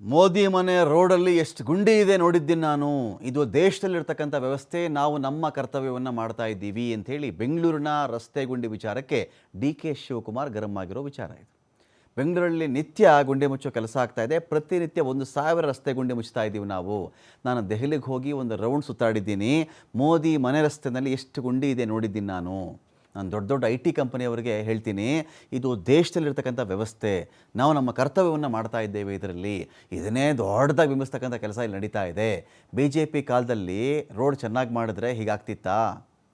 ಮೋದಿ ಮನೆ ರೋಡಲ್ಲಿ ಎಷ್ಟು ಗುಂಡಿ ಇದೆ ನೋಡಿದ್ದೀನಿ ನಾನು. ಇದು ದೇಶದಲ್ಲಿರ್ತಕ್ಕಂಥ ವ್ಯವಸ್ಥೆ, ನಾವು ನಮ್ಮ ಕರ್ತವ್ಯವನ್ನು ಮಾಡ್ತಾ ಇದ್ದೀವಿ ಅಂಥೇಳಿ ಬೆಂಗಳೂರಿನ ರಸ್ತೆ ಗುಂಡಿ ವಿಚಾರಕ್ಕೆ ಡಿ ಕೆ ಶಿವಕುಮಾರ್ ಗರಂ ಆಗಿರೋ ವಿಚಾರ ಇದು. ಬೆಂಗಳೂರಲ್ಲಿ ನಿತ್ಯ ಗುಂಡಿ ಮುಚ್ಚೋ ಕೆಲಸ ಆಗ್ತಾ ಇದೆ. ಪ್ರತಿನಿತ್ಯ ಒಂದು ಸಾವಿರ ರಸ್ತೆ ಗುಂಡಿ ಮುಚ್ತಾ ಇದ್ದೀವಿ ನಾವು. ನಾನು ದೆಹಲಿಗೆ ಹೋಗಿ ಒಂದು ರೌಂಡ್ ಸುತ್ತಾಡಿದ್ದೀನಿ. ಮೋದಿ ಮನೆ ರಸ್ತೆಯಲ್ಲಿ ಎಷ್ಟು ಗುಂಡಿ ಇದೆ ನೋಡಿದ್ದೀನಿ ನಾನು. ನಾನು ದೊಡ್ಡ ದೊಡ್ಡ ಐ ಟಿ ಕಂಪನಿಯವರಿಗೆ ಹೇಳ್ತೀನಿ, ಇದು ದೇಶದಲ್ಲಿರ್ತಕ್ಕಂಥ ವ್ಯವಸ್ಥೆ. ನಾವು ನಮ್ಮ ಕರ್ತವ್ಯವನ್ನು ಮಾಡ್ತಾ ಇದ್ದೇವೆ ಇದರಲ್ಲಿ. ಇದನ್ನೇ ದೊಡ್ಡದಾಗಿ ಬಿಂಬಿಸ್ತಕ್ಕಂಥ ಕೆಲಸ ಇಲ್ಲಿ ನಡೀತಾ ಇದೆ. ಬಿ ಜೆ ಪಿ ಕಾಲದಲ್ಲಿ ರೋಡ್ ಚೆನ್ನಾಗಿ ಮಾಡಿದ್ರೆ ಹೀಗಾಗ್ತಿತ್ತಾ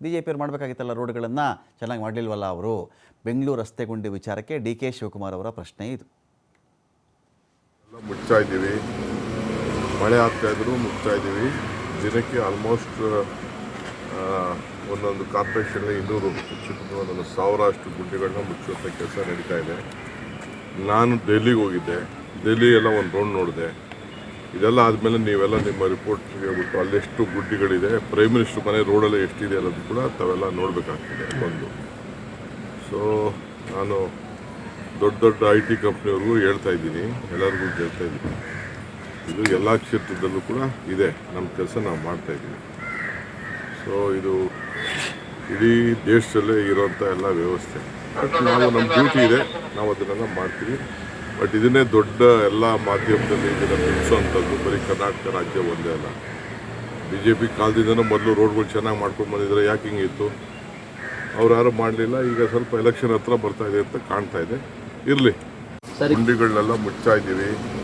ಬಿ ಜೆ ಪಿಯವ್ರು ಮಾಡಬೇಕಾಗಿತ್ತಲ್ಲ ರೋಡ್ಗಳನ್ನು? ಚೆನ್ನಾಗಿ ಮಾಡಲಿಲ್ವಲ್ಲ ಅವರು? ಬೆಂಗಳೂರು ರಸ್ತೆ ಗುಂಡಿ ವಿಚಾರಕ್ಕೆ ಡಿ ಕೆ ಶಿವಕುಮಾರ್ ಅವರ ಪ್ರಶ್ನೆ ಇದು. ಮುಚ್ತಾ ಇದ್ದೀವಿ. ಮಳೆ ಆಗ್ತಾ ಇದ್ರು ಇದ್ದೀವಿ. ದಿನಕ್ಕೆ ಆಲ್ಮೋಸ್ಟ್ ಒಂದೊಂದು ಕಾರ್ಪೊರೇಷನ್ ಇನ್ನೂರು ಹೆಚ್ಚು ಒಂದೊಂದು ಸಾವಿರ ಅಷ್ಟು ಗುಡ್ಡೆಗಳನ್ನ ಮುಚ್ಚುವಂಥ ಕೆಲಸ ನಡೀತಾ ಇದೆ. ನಾನು ಡೆಲ್ಲಿಗೆ ಹೋಗಿದ್ದೆ. ಡೆಲ್ಲಿ ಎಲ್ಲ ಒಂದು ರೌಂಡ್ ನೋಡಿದೆ. ಇದೆಲ್ಲ ಆದಮೇಲೆ ನೀವೆಲ್ಲ ನಿಮ್ಮ ರಿಪೋರ್ಟ್ ಹೇಳ್ಬಿಟ್ಟು ಅಲ್ಲೆಷ್ಟು ಗುಡ್ಡಿಗಳಿದೆ ಪ್ರೈಮ್ ಮಿನಿಸ್ಟರ್ ಮನೆ ರೋಡಲ್ಲಿ ಎಷ್ಟಿದೆ ಅನ್ನೋದು ಕೂಡ ತಾವೆಲ್ಲ ನೋಡಬೇಕಾಗ್ತದೆ ಒಂದು ಸೊ ನಾನು ದೊಡ್ಡ ದೊಡ್ಡ ಐ ಟಿ ಕಂಪ್ನಿಯವ್ರಿಗೂ ಹೇಳ್ತಾ ಇದ್ದೀನಿ, ಎಲ್ಲರಿಗೂ ಹೇಳ್ತಾ ಇದ್ದೀನಿ. ಇದು ಎಲ್ಲ ಕ್ಷೇತ್ರದಲ್ಲೂ ಕೂಡ ಇದೆ. ನಮ್ಮ ಕೆಲಸ ನಾವು ಮಾಡ್ತಾ ಇದ್ದೀವಿ. ಸೊ ಇದು ಇಡೀ ದೇಶದಲ್ಲೇ ಇರೋಂಥ ಎಲ್ಲ ವ್ಯವಸ್ಥೆ. ಬಟ್ ನಾವು ನಮ್ಮ ಡ್ಯೂಟಿ ಇದೆ. ನಾವು ಅದನ್ನೆಲ್ಲ ಮಾಡ್ತೀವಿ. ಬಟ್ ಇದನ್ನೇ ದೊಡ್ಡ ಎಲ್ಲ ಮಾಧ್ಯಮದಲ್ಲಿ ಇದನ್ನು ಬಿಡಿಸೋವಂಥದ್ದು. ಬರೀ ಕರ್ನಾಟಕ ರಾಜ್ಯ ಒಂದೇ ಅಲ್ಲ. ಬಿ ಜೆ ಪಿ ಕಾಲದಿಂದನೂ ಮೊದಲು ರೋಡ್ಗಳು ಚೆನ್ನಾಗಿ ಮಾಡ್ಕೊಂಡು ಬಂದಿದ್ರೆ ಯಾಕೆ ಹಿಂಗಿತ್ತು ಅವ್ರು ಯಾರು ಮಾಡಲಿಲ್ಲ. ಈಗ ಸ್ವಲ್ಪ ಎಲೆಕ್ಷನ್ ಹತ್ರ ಬರ್ತಾ ಇದೆ ಅಂತ ಕಾಣ್ತಾ ಇದೆ. ಇರಲಿ. ಗುಂಡಿಗಳನ್ನೆಲ್ಲ ಮುಚ್ಚಾಯಿದ್ದೀವಿ ಇದ್ದೀವಿ.